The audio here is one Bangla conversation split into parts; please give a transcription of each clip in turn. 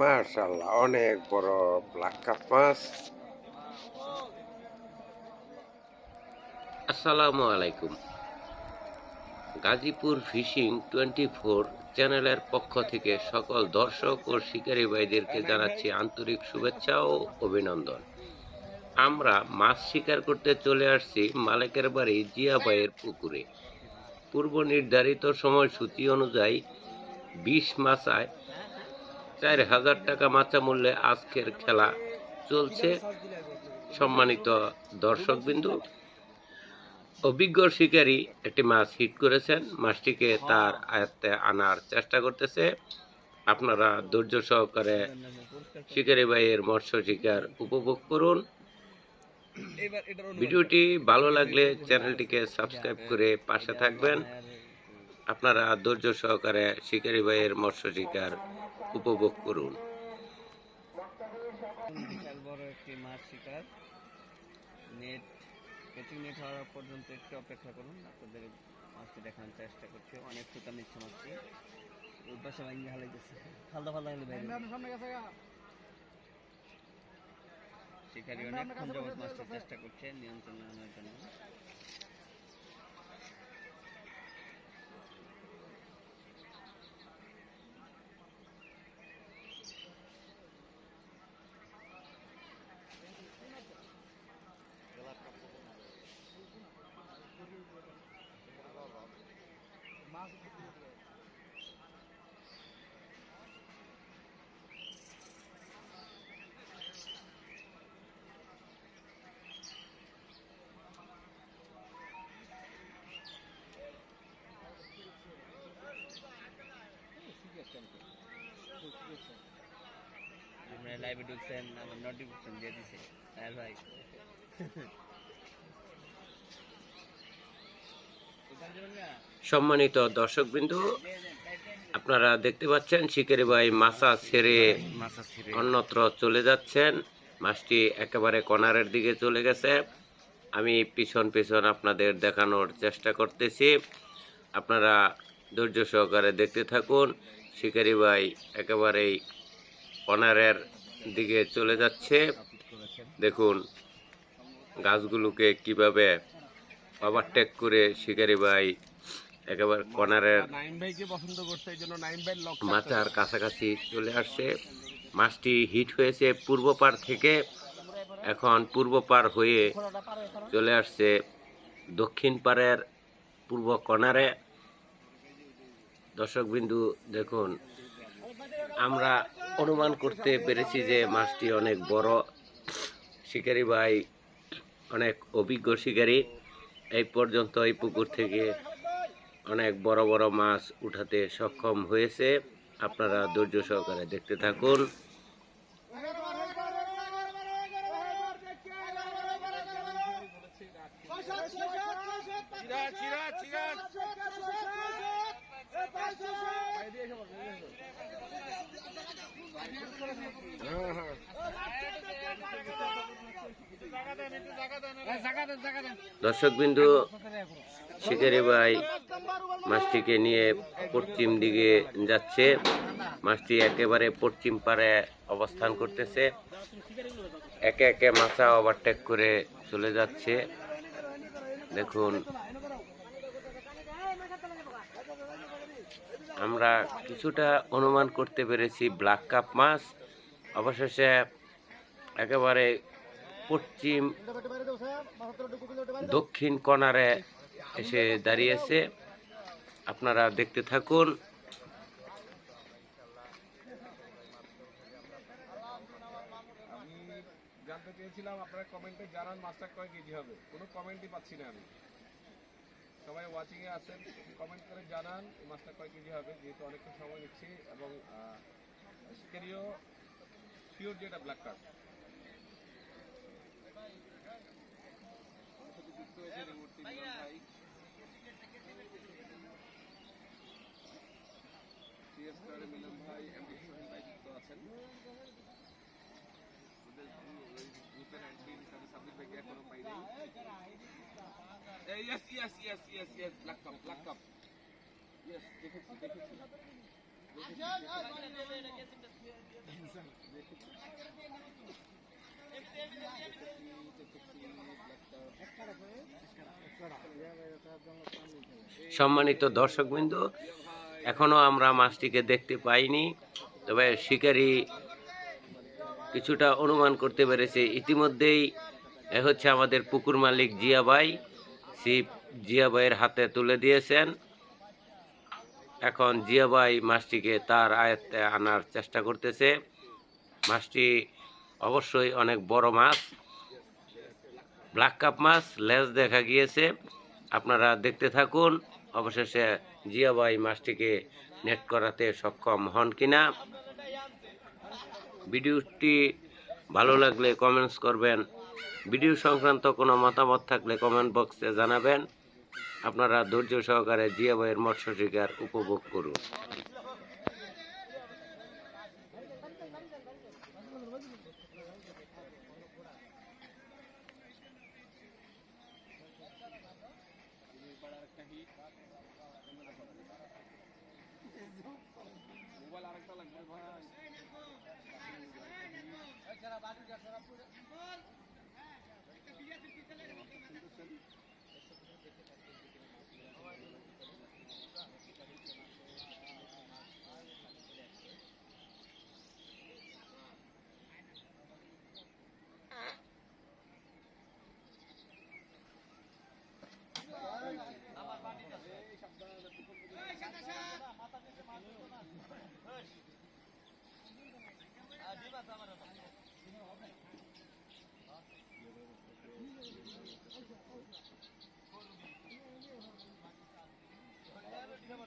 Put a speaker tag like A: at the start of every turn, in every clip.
A: মাশাল্লাহ অনেক বড় ব্ল্যাক কাপ মাছ। আসসালামু আলাইকুম। গাজীপুর ফিশিং টোয়েন্টি ফোর চ্যানেলের পক্ষ থেকে সকল দর্শক ও শিকারী ভাইদেরকে জানাচ্ছি আন্তরিক শুভেচ্ছা ও অভিনন্দন। আমরা মাছ শিকার করতে চলে আসছি মালিকের বাড়ি জিয়াবাইয়ের পুকুরে। পূর্ব নির্ধারিত সময়সূচি অনুযায়ী বিশ মাসায় চার হাজার টাকা মাচা মূল্যে আজকের খেলা চলছে। সম্মানিত দর্শকবিন্দু, অভিজ্ঞ শিকারী একটি মাছ হিট করেছেন। মাছটিকে তার আয়ত্তে আনার চেষ্টা করতেছে। আপনারা ধৈর্য সহকারে শিকারী ভাইয়ের মৎস্য শিকার উপভোগ করুন। ভিডিওটি ভালো লাগলে চ্যানেলটিকে সাবস্ক্রাইব করে পাশে থাকবেন। আপনারা ধৈর্য সহকারে শিকারী ভাইয়ের মৎস্য শিকার উপভোগ করুন।
B: বিশাল বড় একটি মাছ শিকার। নেট কেটিং নেট হওয়ার পর্যন্ত একটু অপেক্ষা করুন আপনাদের মাছটি দেখানোর চেষ্টা করছি। অনেক ফুটা নিচ্ছে মাছটি। ওই পাশে ভাঙ্গি হালাইতেছে ফালদা ফালদা হলে শিকারি মাছটি চেষ্টা করছে নিয়ন্ত্রণে আনার জন্য। আপনারা লাইভে ঢুকছেন আমার নোটিফিকেশন দিয়ে দিছে হ্যাঁ ভাই
A: সম্মানিত দর্শকবৃন্দু, আপনারা দেখতে পাচ্ছেন শিকারি ভাই মাছা ছেড়ে অন্যত্র চলে যাচ্ছেন। মাছটি একেবারে কনারের দিকে চলে গেছে। আমি পিছন পিছন আপনাদের দেখানোর চেষ্টা করতেছি। আপনারা ধৈর্য সহকারে দেখতে থাকুন। শিকারি ভাই একেবারেই কনারের দিকে চলে যাচ্ছে। দেখুন, গাছগুলোকে কীভাবে ওভারটেক করে শিকারি ভাই একেবারে কনারের মাচার কাছাকাছি চলে আসছে। মাছটি হিট হয়েছে পূর্ব পার থেকে। এখন পূর্ব পার হয়ে চলে আসছে দক্ষিণ পারের পূর্ব কনারে দর্শকবিন্দু দেখুন, আমরা অনুমান করতে পেরেছি যে মাছটি অনেক বড় শিকারি ভাই অনেক অভিজ্ঞ শিকারী। এই পর্যন্ত এই পুকুর থেকে অনেক বড় বড় মাছ উঠাতে সক্ষম হয়েছে। আপনারা ধৈর্য সহকারে দেখতে থাকুন। দর্শকবিন্দু, শিকারি ভাই মাছটিকে নিয়ে পশ্চিম দিকে যাচ্ছে। মাছটি একেবারে পশ্চিম পারে অবস্থান করতেছে। একে একে মাছা ওভারটেক করে চলে যাচ্ছে। দেখুন আমরা কিছুটা অনুমান করতে পেরেছি ব্ল্যাক কাপ মাছ। অবশেষে একেবারে পশ্চিম দক্ষিণ কর্নারে এসে দাঁড়িয়েছে। আপনারা দেখতে থাকুন।
C: জানতে চেয়েছিলাম, আপনারা কমেন্টে জানান মাছটা কয় কেজি হবে। কোনো কমেন্টই পাচ্ছি না আমি। সবাই ওয়াচিং এ আছেন কমেন্ট করে জানান, এই মাছটা কয় কেজি হবে, যেহেতু অনেকটা সময় নিচ্ছি এবং শিকারিও শিওর যে এটা ব্ল্যাক কার্ড ভাই এমডি সোহেল ভাই যুক্ত আছেন। Yes yes yes yes yes Lakkam লাক্কাম ইয়েস দেখেছি দেখেছি
A: সম্মানিত দর্শকবৃন্দ, এখনও আমরা মাছটিকে দেখতে পাইনি, তবে শিকারি কিছুটা অনুমান করতে পেরেছে। ইতিমধ্যেই হচ্ছে আমাদের পুকুর মালিক জিয়া ভাই। সিপ জিয়া ভাইয়ের হাতে তুলে দিয়েছেন। এখন জিয়া ভাই মাছটিকে তার আয়ত্তে আনার চেষ্টা করতেছে। মাছটি অবশ্যই অনেক বড় মাছ ব্ল্যাক কাপ মাছ লেজ দেখা গিয়েছে। আপনারা দেখতে থাকুন, অবশেষে জিয়া ভাই মাছটিকে নেট করাতে সক্ষম হন কিনা। ভিডিওটি ভালো লাগলে কমেন্টস করবেন। ভিডিও সংক্রান্ত কোনো মতামত থাকলে কমেন্ট বক্সে জানাবেন। আপনারা ধৈর্য সহকারে জিয়া ভাইয়ের মৎস্য শিকার উপভোগ করুন।
C: অনেক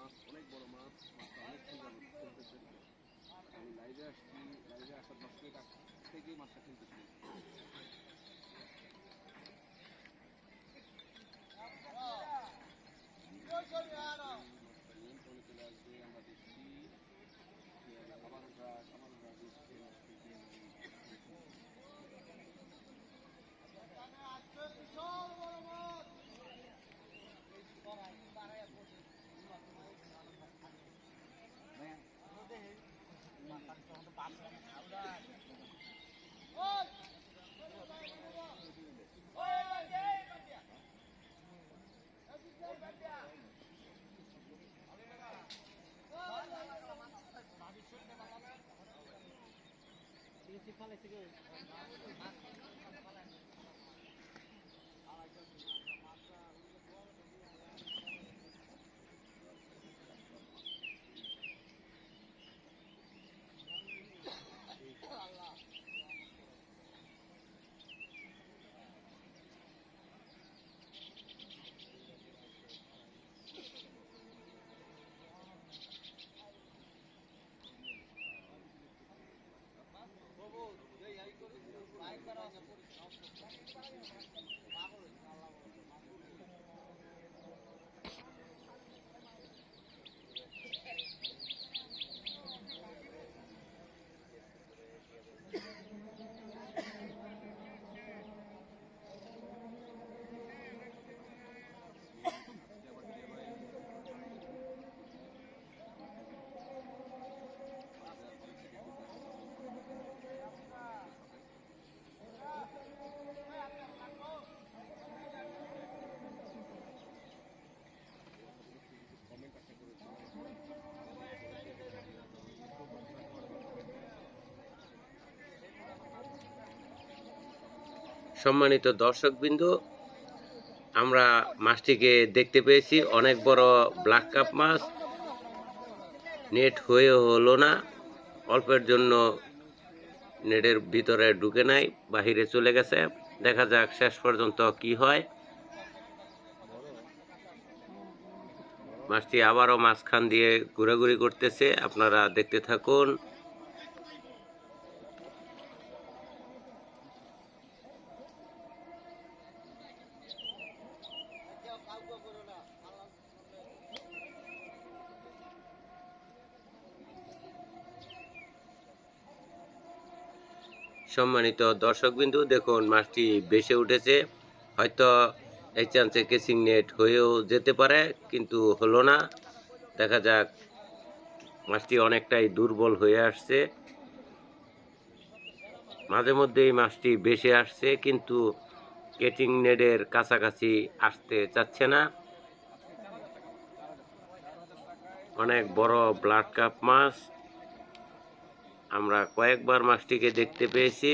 C: মাছ অনেক বড় মাছ মাছটা অনেক খেলতেছে আমি লাইভে আসছি লাইভে আসার দশ মিনিট আগ থেকেই মাছটা খেলতেছি চলে আসবে আমরা দেখছি। আবার 你去看那些个
A: সম্মানিত দর্শকবৃন্দ, আমরা মাছটিকে দেখতে পেয়েছি। অনেক বড় ব্ল্যাক কাপ মাছ। নেট হয়ে হলো না। অল্পের জন্য নেটের ভিতরে ঢুকে নাই, বাহিরে চলে গেছে। দেখা যাক শেষ পর্যন্ত কি হয়। মাছটি আবারও মাঝখান দিয়ে ঘোরাঘুরি করতেছে। আপনারা দেখতে থাকুন। সম্মানিত দর্শকবিন্দু, দেখুন মাছটি বেসে উঠেছে। হয়তো এই চান্সে কেসিং নেট হয়েও যেতে পারে, কিন্তু হলো না। দেখা যাক মাছটি অনেকটাই দুর্বল হয়ে আসছে। মাঝে মধ্যে এই মাছটি বেসে আসছে, কিন্তু কেটিং নেডের কাছাকাছি আসতে চাচ্ছে না। অনেক বড় ব্লাড কাপ মাছ আমরা কয়েকবার মাছটিকে দেখতে পেয়েছি।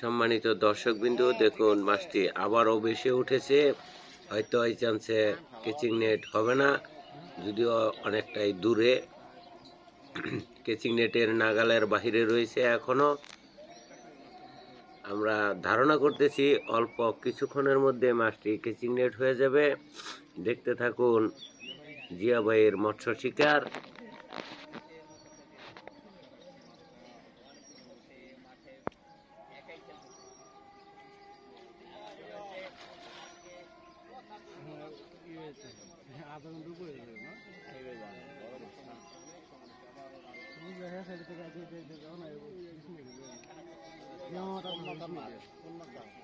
A: সম্মানিত দর্শকবিন্দু, দেখুন, মাছটি আবারও বেশি উঠেছে। হয়তো এই চান্সে কেচিং নেট হবে না, যদিও অনেকটাই দূরে। কেচিং নেটের নাগালের বাহিরে রয়েছে এখনও। আমরা ধারণা করতেছি, অল্প কিছুক্ষণের মধ্যে মাছটি কেচিং নেট হয়ে যাবে। দেখতে থাকুন জিয়াবাইয়ের মৎস্য শিকার। Não, não, não, não,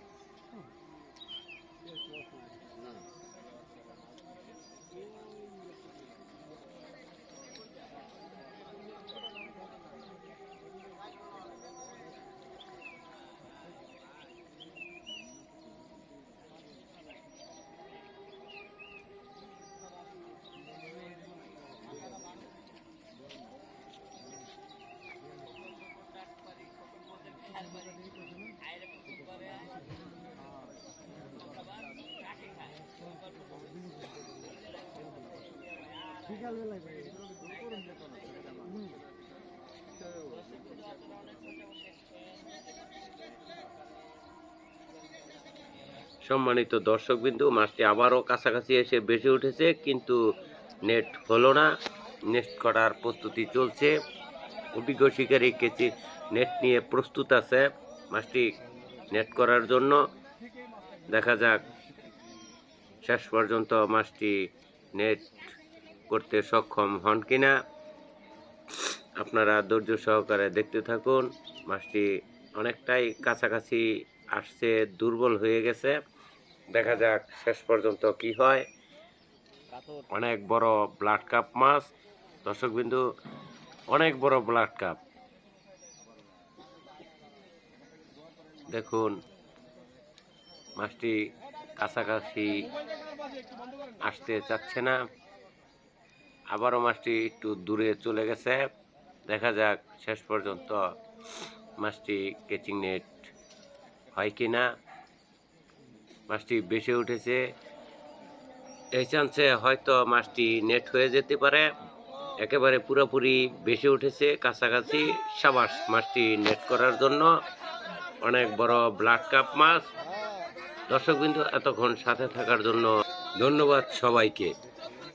A: সম্মানিত দর্শকবিন্দু, মাছটি আবারও কাছাকাছি এসে বেশি উঠেছে, কিন্তু নেট হলো না। নেট করার প্রস্তুতি চলছে। অভিজ্ঞ শিকারী কেচি নেট নিয়ে প্রস্তুত আছে। মাছটি নেট করার জন্য দেখা যাক। শেষ পর্যন্ত মাছটি নেট করতে সক্ষম হন কিনা। আপনারা ধৈর্য সহকারে দেখতে থাকুন। মাছটি অনেকটাই কাছাকাছি আসছে, দুর্বল হয়ে গেছে। দেখা যাক শেষ পর্যন্ত কি হয়। অনেক বড় ব্লাড কাপ মাছ। দর্শক বিন্দু অনেক বড় ব্লাড কাপ। দেখুন, মাছটি কাছাকাছি আসতে চাচ্ছে না। আবারও মাছটি একটু দূরে চলে গেছে। দেখা যাক শেষ পর্যন্ত মাছটি কেচিং নেট হয় কি না মাছটি বেশি উঠেছে। এই চান্সে হয়তো মাছটি নেট হয়ে যেতে পারে। একেবারে পুরোপুরি বেশি উঠেছে, কাছাকাছি সাবাস মাছটি নেট করার জন্য। অনেক বড় ব্লাড কাপ মাছ। দর্শক বিন্দু এতক্ষণ সাথে থাকার জন্য ধন্যবাদ সবাইকে।